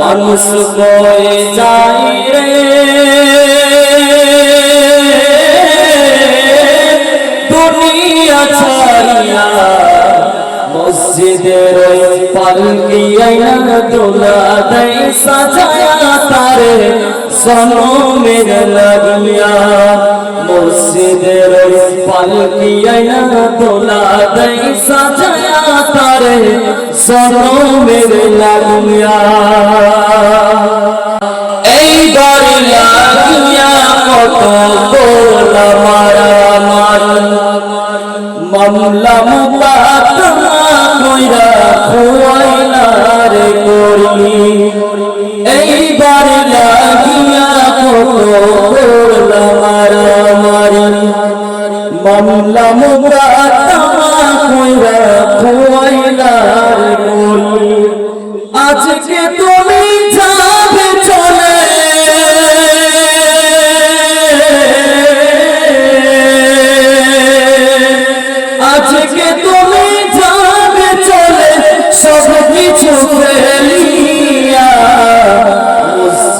মানুষ বয়ে যায় রে। দুনিয়া ছাড়িয়া মসজিদের ওই পালকি দোলা দেয়, সাজায়া তারে সনমের লাগিয়া। মসজিদের ওই পালকি দোলা দেয়, সাজায়া তারে সনমের লাগিয়া।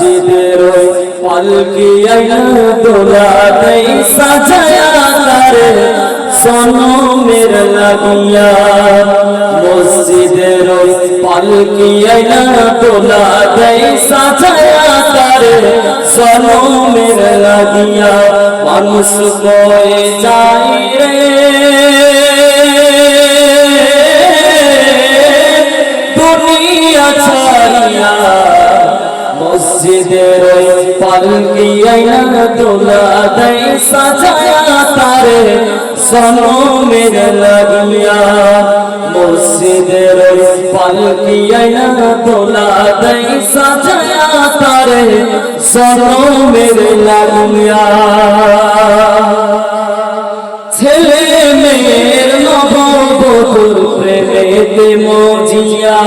মসজিদের ওই পালকি আইনা দোলা দেই সাজায়া তারে সনমের লাগিয়া মসজিদের ওই পালকি আইনা দোলা দেই সাজায়া তারে সনমের লাগিয়া মানুষ বয়ে যায় মসজিদের ওই পালকি আইনা দোলা দেয় সাজায়া তারে সনমের লাগিয়া। মসজিদের ওই পালকি আইনা দোলা দেয় সাজায়া তারে সনমের লাগিয়া। ছেলে মেয়ের নববধূর প্রেমেতে মজিয়া।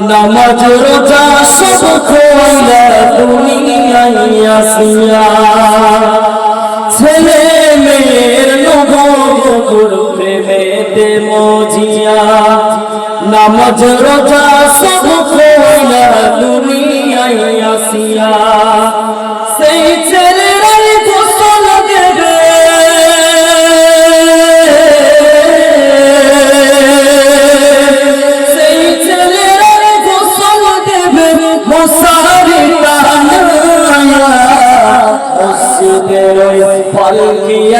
নামাজ রোজা সব খোয়াইলা দুনিয়ায় আসিয়া। ছেলে মেয়ের নববধূর প্রেমেতে মজিয়া। নামাজ রোজা সব খোয়াইলা দুনিয়ায় আসিয়া। সেই ছেলেরাই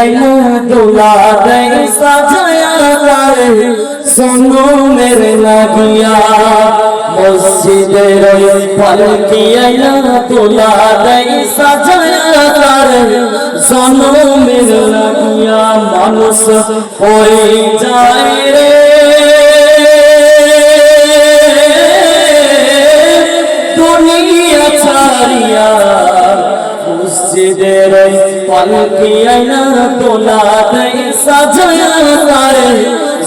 পালকি আইনা দোলা দেয় সাজায়া তারে সনমের লাগিয়া মসজিদের ওই পালকি আইনা দোলা দেয় সাজায়া মানুষ হয়ে যায় রে দুনিয়া ছাড়িয়া মসজিদের পালকি আইনা তোলা দেয় সাজায়া তারে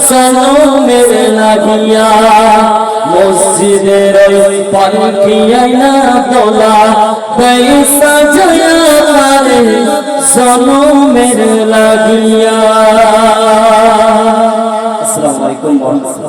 সনমের লাগিয়া। মসজিদের পালকি আইনা তোলা দেয় সাজায়া তারে সনমের লাগিয়া। আসসালামু আলাইকুম ওয়া